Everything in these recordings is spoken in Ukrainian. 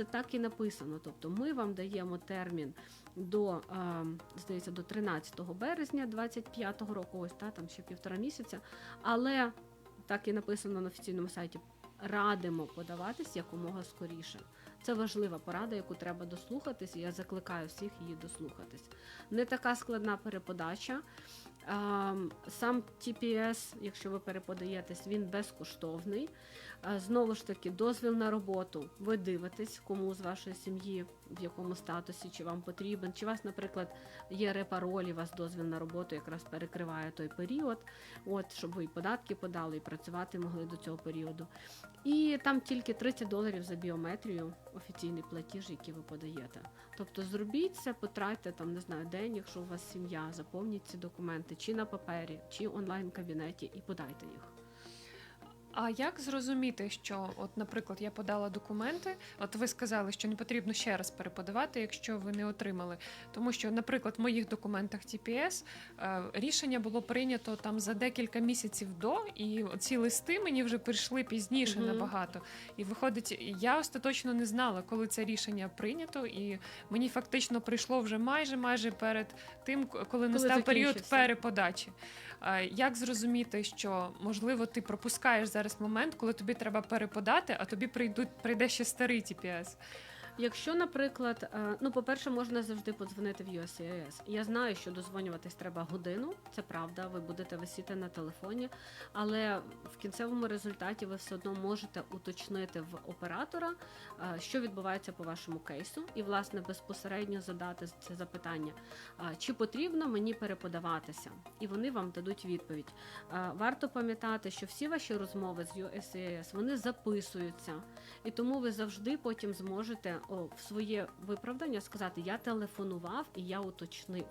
Це так і написано. Тобто ми вам даємо термін до, здається, до 13 березня 25-го року, ось та, там ще півтора місяця. Але так і написано на офіційному сайті. Радимо подаватись якомога скоріше. Це важлива порада, яку треба дослухатись, і я закликаю всіх її дослухатись. Не така складна переподача. Ем, Сам TPS, якщо ви переподаєтесь, він безкоштовний. Е, Знову ж таки, дозвіл на роботу. Ви дивитесь, кому з вашої сім'ї, в якому статусі, чи вам потрібен, чи у вас, наприклад, є репароль, і вас дозвіл на роботу якраз перекриває той період, от, щоб ви і податки подали, і працювати могли до цього періоду. І там тільки 30 доларів за біометрію, офіційний платіж, який ви подаєте. Тобто зробіть це, потратьте там, не знаю, день, якщо у вас сім'я, заповніть ці документи чи на папері, чи онлайн кабінеті і подайте їх. А як зрозуміти, що, от, наприклад, я подала документи, от ви сказали, що не потрібно ще раз переподавати, якщо ви не отримали. Тому що, наприклад, в моїх документах TPS е, рішення було прийнято там за декілька місяців до, і ці листи мені вже прийшли пізніше Мгм. набагато. І виходить, я остаточно не знала, коли це рішення прийнято, і мені фактично прийшло вже майже майже перед тим, коли настав період закінчився. переподачі. Як зрозуміти, що можливо ти пропускаєш зараз момент, коли тобі треба переподати, а тобі прийдуть прийде ще старий TPS? Якщо, наприклад, е, ну, по-перше, можна завжди подзвонити в USCIS. Я знаю, що дозвонюватись треба годину, це правда, ви будете висіти на телефоні, але в кінцевому результаті ви все одно можете уточнити в оператора, е, що відбувається по вашому кейсу, і, власне, безпосередньо задати це запитання, е, чи потрібно мені переподаватися, і вони вам дадуть відповідь. Варто пам'ятати, що всі ваші розмови з USCIS, вони записуються. І тому ви завжди потім зможете о, в своє виправдання сказати: Я телефонував і я уточнив.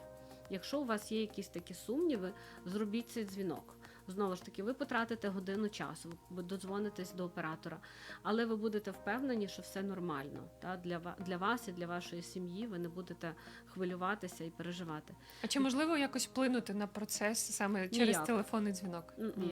Якщо у вас є якісь такі сумніви, зробіть цей дзвінок. Знову ж таки, ви потратите годину часу, ви додзвонитесь до оператора, але ви будете впевнені, що все нормально. Та? Для, для вас і для вашої сім'ї ви не будете хвилюватися і переживати. А чи можливо якось вплинути на процес саме через Ніяк. телефонний дзвінок? Ні.